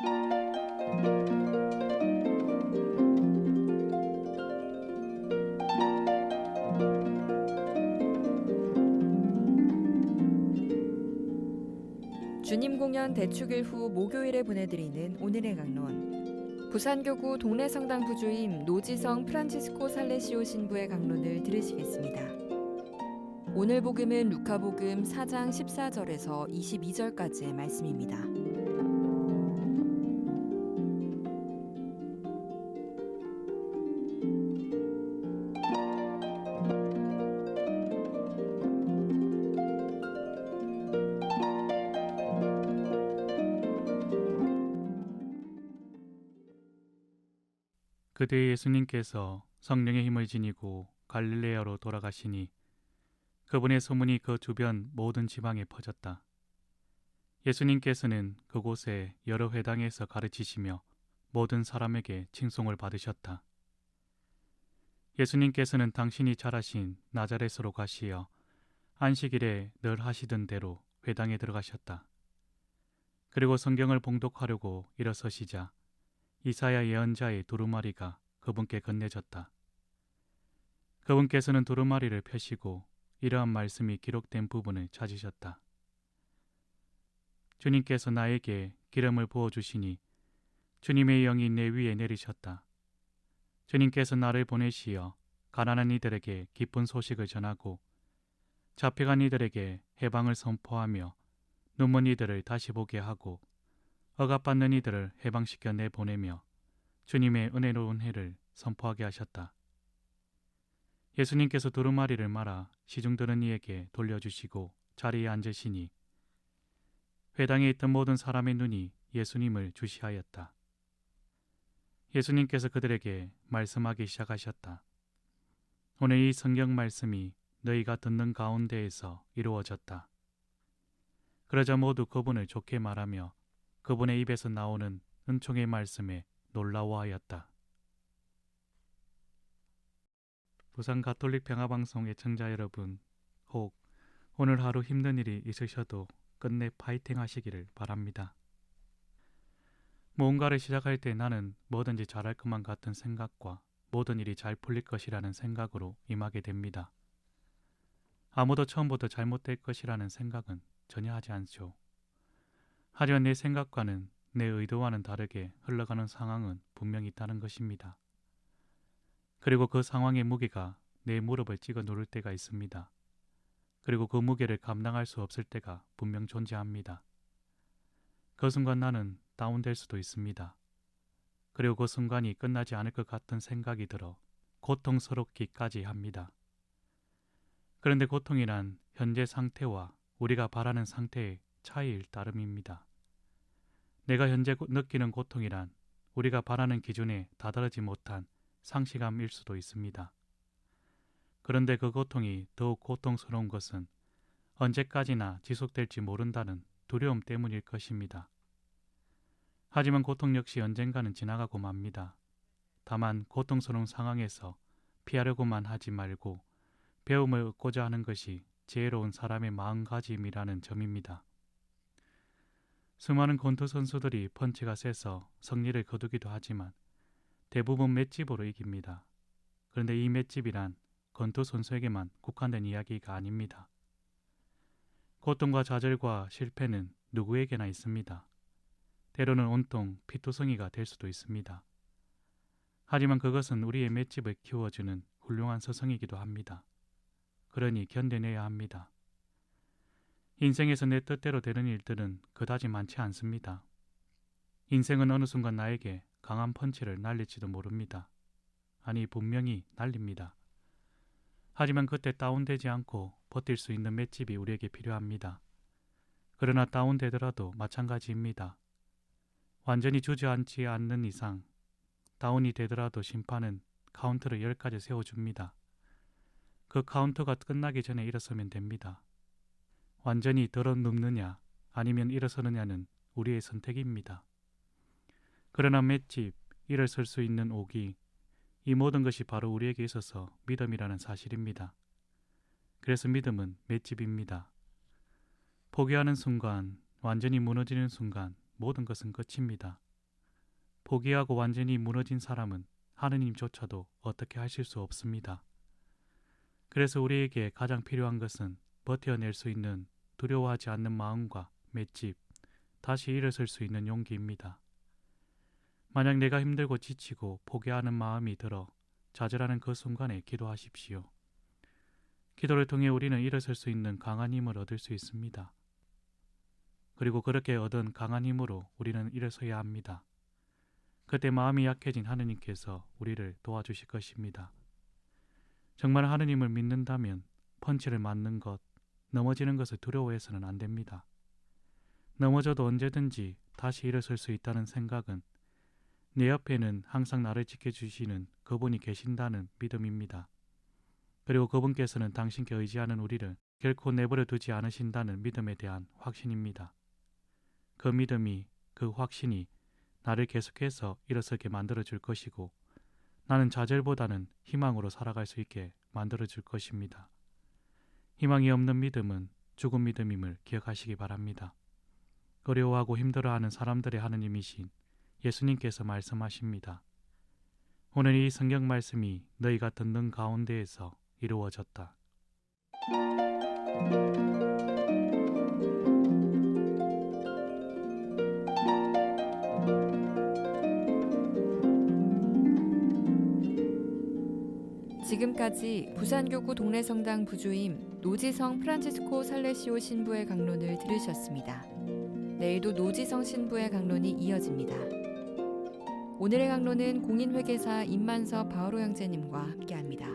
주님 공연 대축일 후 목요일에 보내드리는 오늘의 강론. 부산교구 동래성당 부주임 노지성 프란치스코 살레시오 신부의 강론을 들으시겠습니다. 오늘 복음은 루카복음 4장 14절에서 22절까지의 말씀입니다. 그때 예수님께서 성령의 힘을 지니고 갈릴레아로 돌아가시니 그분의 소문이 그 주변 모든 지방에 퍼졌다. 예수님께서는 그곳에 여러 회당에서 가르치시며 모든 사람에게 칭송을 받으셨다. 예수님께서는 당신이 잘하신 나자렛으로 가시어 안식일에 늘 하시던 대로 회당에 들어가셨다. 그리고 성경을 봉독하려고 일어서시자 이사야 예언자의 두루마리가 그분께 건네졌다. 그분께서는 두루마리를 펴시고 이러한 말씀이 기록된 부분을 찾으셨다. 주님께서 나에게 기름을 부어 주시니 주님의 영이 내 위에 내리셨다. 주님께서 나를 보내시어 가난한 이들에게 기쁜 소식을 전하고 잡혀간 이들에게 해방을 선포하며 눈먼 이들을 다시 보게 하고 억압받는 이들을 해방시켜 내보내며 주님의 은혜로운 해를 선포하게 하셨다. 예수님께서 두루마리를 말아 시중 드는 이에게 돌려주시고 자리에 앉으시니 회당에 있던 모든 사람의 눈이 예수님을 주시하였다. 예수님께서 그들에게 말씀하기 시작하셨다. 오늘 이 성경 말씀이 너희가 듣는 가운데에서 이루어졌다. 그러자 모두 그분을 좋게 말하며 그분의 입에서 나오는 은총의 말씀에 놀라워하였다. 부산 가톨릭 평화방송 애청자 여러분, 혹 오늘 하루 힘든 일이 있으셔도 끝내 파이팅 하시기를 바랍니다. 무언가를 시작할 때 나는 뭐든지 잘할 것만 같은 생각과 모든 일이 잘 풀릴 것이라는 생각으로 임하게 됩니다. 아무도 처음부터 잘못될 것이라는 생각은 전혀 하지 않죠. 하지만 내 생각과는 내 의도와는 다르게 흘러가는 상황은 분명히 있다는 것입니다. 그리고 그 상황의 무게가 내 무릎을 찍어 누를 때가 있습니다. 그리고 그 무게를 감당할 수 없을 때가 분명 존재합니다. 그 순간 나는 다운될 수도 있습니다. 그리고 그 순간이 끝나지 않을 것 같은 생각이 들어 고통스럽기까지 합니다. 그런데 고통이란 현재 상태와 우리가 바라는 상태의 차이일 따름입니다. 내가 현재 고- 느끼는 고통이란 우리가 바라는 기준에 다다르지 못한 상시감일 수도 있습니다. 그런데 그 고통이 더욱 고통스러운 것은 언제까지나 지속될지 모른다는 두려움 때문일 것입니다. 하지만 고통 역시 언젠가는 지나가고 맙니다. 다만 고통스러운 상황에서 피하려고만 하지 말고 배움을 얻고자 하는 것이 지혜로운 사람의 마음가짐이라는 점입니다. 수많은 권투 선수들이 펀치가 세서 승리를 거두기도 하지만 대부분 맷집으로 이깁니다. 그런데 이 맷집이란 권투 선수에게만 국한된 이야기가 아닙니다. 고통과 좌절과 실패는 누구에게나 있습니다. 때로는 온통 피투성이가 될 수도 있습니다. 하지만 그것은 우리의 맷집을 키워주는 훌륭한 서성이기도 합니다. 그러니 견뎌내야 합니다. 인생에서 내 뜻대로 되는 일들은 그다지 많지 않습니다. 인생은 어느 순간 나에게 강한 펀치를 날릴지도 모릅니다. 아니, 분명히 날립니다. 하지만 그때 다운되지 않고 버틸 수 있는 맷집이 우리에게 필요합니다. 그러나 다운되더라도 마찬가지입니다. 완전히 주저앉지 않는 이상 다운이 되더라도 심판은 카운트를 10가지 세워줍니다. 그 카운터가 끝나기 전에 일어서면 됩니다. 완전히 덜어 눕느냐 아니면 일어서느냐는 우리의 선택입니다. 그러나 맷집, 일어설 수 있는 오기, 이 모든 것이 바로 우리에게 있어서 믿음이라는 사실입니다. 그래서 믿음은 맷집입니다. 포기하는 순간, 완전히 무너지는 순간 모든 것은 끝입니다. 포기하고 완전히 무너진 사람은 하느님조차도 어떻게 하실 수 없습니다. 그래서 우리에게 가장 필요한 것은 버텨낼 수 있는 두려워하지 않는 마음과 맷집, 다시 일어설 수 있는 용기입니다. 만약 내가 힘들고 지치고 포기하는 마음이 들어 좌절하는 그 순간에 기도하십시오. 기도를 통해 우리는 일어설 수 있는 강한 힘을 얻을 수 있습니다. 그리고 그렇게 얻은 강한 힘으로 우리는 일어서야 합니다. 그때 마음이 약해진 하느님께서 우리를 도와주실 것입니다. 정말 하느님을 믿는다면 펀치를 맞는 것, 넘어지는 것을 두려워해서는 안 됩니다. 넘어져도 언제든지 다시 일어설 수 있다는 생각은 내 옆에는 항상 나를 지켜주시는 그분이 계신다는 믿음입니다. 그리고 그분께서는 당신께 의지하는 우리를 결코 내버려 두지 않으신다는 믿음에 대한 확신입니다. 그 믿음이, 그 확신이 나를 계속해서 일어서게 만들어 줄 것이고 나는 좌절보다는 희망으로 살아갈 수 있게 만들어 줄 것입니다. 희망이 없는 믿음은 죽은 믿음임을 기억하시기 바랍니다. 어려워하고 힘들어하는 사람들의 하느님이신 예수님께서 말씀하십니다. 오늘 이 성경 말씀이 너희가 듣는 가운데에서 이루어졌다. 지금까지 부산교구 동래성당 부주임 노지성 프란치스코 살레시오 신부의 강론을 들으셨습니다. 내일도 노지성 신부의 강론이 이어집니다. 오늘의 강론은 공인회계사 임만섭 바오로 형제님과 함께합니다.